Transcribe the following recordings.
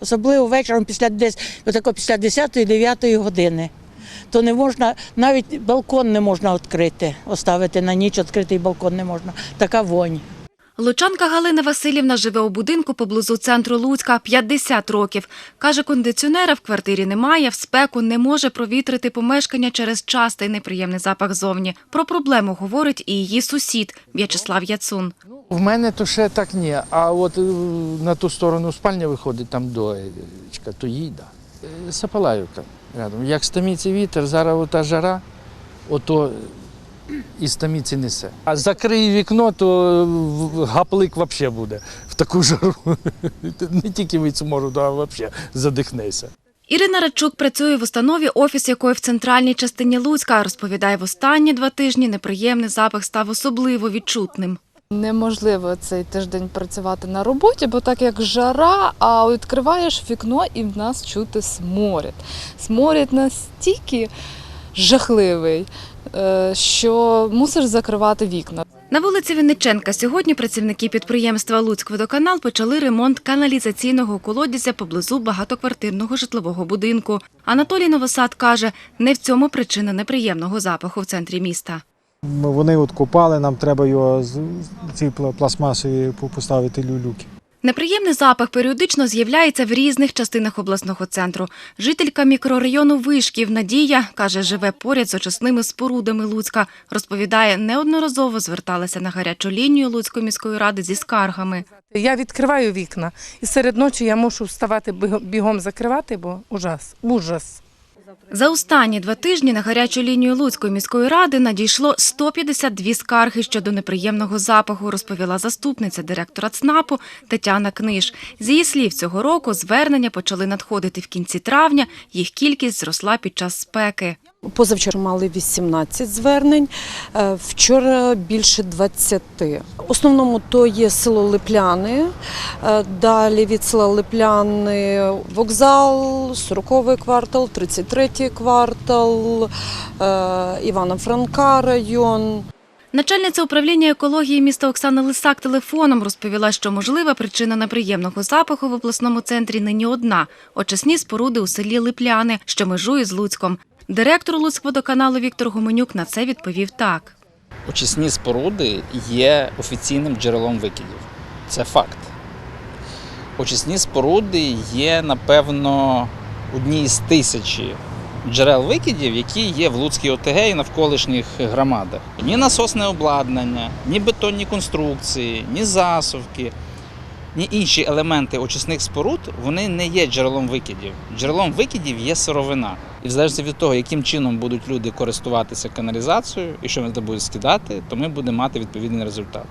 Особливо вечором після десь, отако після 10-9 години. То не можна, навіть балкон не можна відкрити, оставити на ніч відкритий балкон не можна. Така вонь. Лучанка Галина Васильівна живе у будинку поблизу центру Луцька 50 років. Каже, кондиціонера в квартирі немає, в спеку не може провітрити помешкання через частий неприємний запах зовні. Про проблему говорить і її сусід В'ячеслав Яцун. В мене то ще так ні. А от е, на ту сторону спальня виходить там до е, то їй, да. Е, Сапалаївка рядом. Як стаміться вітер, зараз ота жара, ото і стаміці несе. А закрий вікно, то в- гаплик взагалі буде в таку жару. Не тільки від мороду, а взагалі задихнеся. Ірина Радчук працює в установі, офіс якої в центральній частині Луцька. Розповідає, в останні два тижні неприємний запах став особливо відчутним. Неможливо цей тиждень працювати на роботі, бо так як жара, а відкриваєш вікно і в нас чути сморід. Сморід настільки жахливий, е, що мусиш закривати вікна. На вулиці Вінниченка сьогодні працівники підприємства «Луцькводоканал» почали ремонт каналізаційного колодязя поблизу багатоквартирного житлового будинку. Анатолій Новосад каже, не в цьому причина неприємного запаху в центрі міста. Ми- Вони от купали, нам треба його з ці пла- пластмасові по- поставити люлюки. Неприємний запах періодично з'являється в різних частинах обласного центру. Жителька мікрорайону Вишків Надія каже, живе поряд з очисними спорудами Луцька. Розповідає, неодноразово зверталася на гарячу лінію Луцької міської ради зі скаргами. Я відкриваю вікна, і серед ночі я мушу вставати бігом закривати, бо ужас, ужас. За останні два тижні на гарячу лінію Луцької міської ради надійшло 152 скарги щодо неприємного запаху, розповіла заступниця директора ЦНАПу Тетяна Книж. З її слів, цього року звернення почали надходити в кінці травня. Їх кількість зросла під час спеки. Позавчора мали 18 звернень, е, вчора більше 20. В основному то є село Липляни, е, далі від села Липляни вокзал, 40-й квартал, 33-й квартал, е, Івана Франка район. Начальниця управління екології міста Оксана Лисак телефоном розповіла, що можлива причина неприємного запаху в обласному центрі нині одна – очисні споруди у селі Липляни, що межує з Луцьком. Директор Луцькводоканалу Віктор Гуменюк на це відповів так. очисні споруди є офіційним джерелом викидів. Це факт. Очисні споруди є, напевно, одні з тисячі джерел викидів, які є в Луцькій ОТГ і навколишніх громадах. Ні насосне обладнання, ні бетонні конструкції, ні засувки, ні інші елементи очисних споруд вони не є джерелом викидів. Джерелом викидів є сировина. І в залежності від того, яким чином будуть люди користуватися каналізацією і що вони будуть скидати, то ми будемо мати відповідний результат.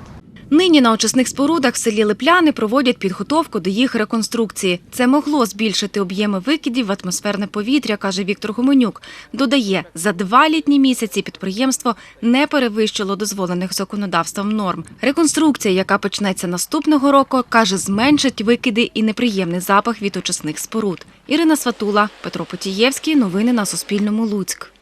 Нині на очисних спорудах в селі Липляни проводять підготовку до їх реконструкції. Це могло збільшити об'єми викидів в атмосферне повітря, каже Віктор Гуменюк. Додає, за два літні місяці підприємство не перевищило дозволених законодавством норм. Реконструкція, яка почнеться наступного року, каже, зменшить викиди і неприємний запах від очисних споруд. Ірина Сватула, Петро Потієвський. Новини на Суспільному. Луцьк.